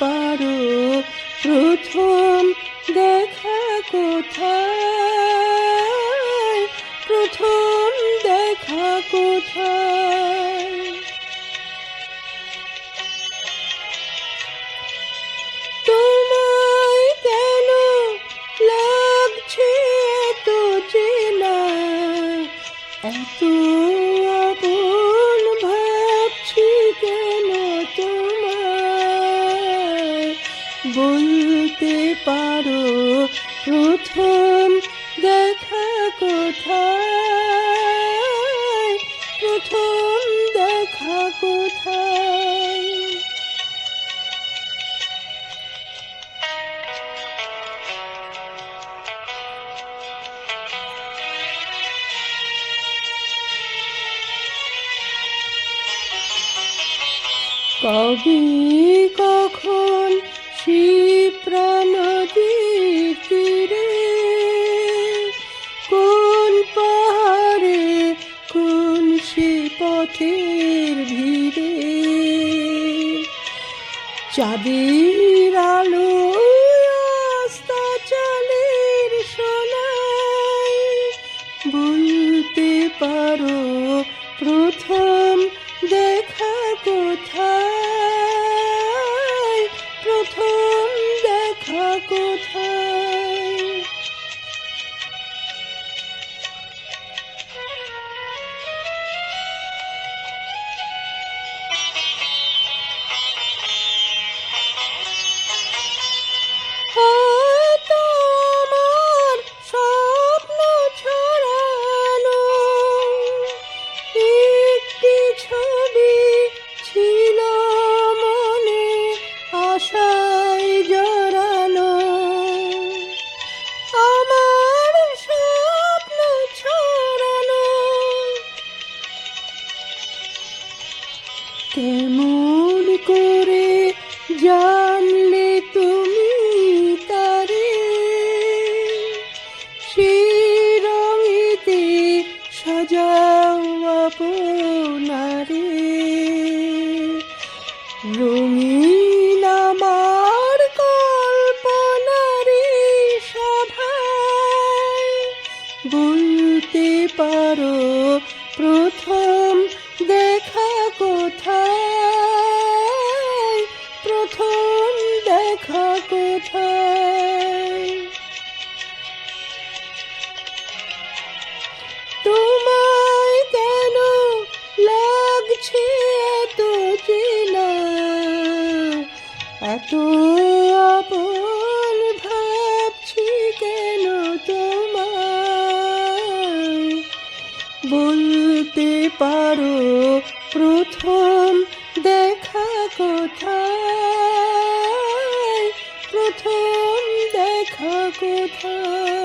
পারো প্রথম দেখা কোথায়? প্রথম দেখা কোথায়? তোমায় কেন লাগছে এত চেনা? এত পারো প্রথম দেখা কোথায়? প্রথম দেখা কোথায়? কবি কখন শিপ্রা পথের ভিড়ে চাঁদের আলো সাজাও আপনারে। রঙিন আমার কল্পনারে সভায় বলতে পারো প্রথম দেখা কোথায়? প্রথম দেখা কোথায়? এত আপন ভাবছি কেন তোমায়? বলতে পারো প্রথম দেখা কোথায়? প্রথম দেখা কোথায়?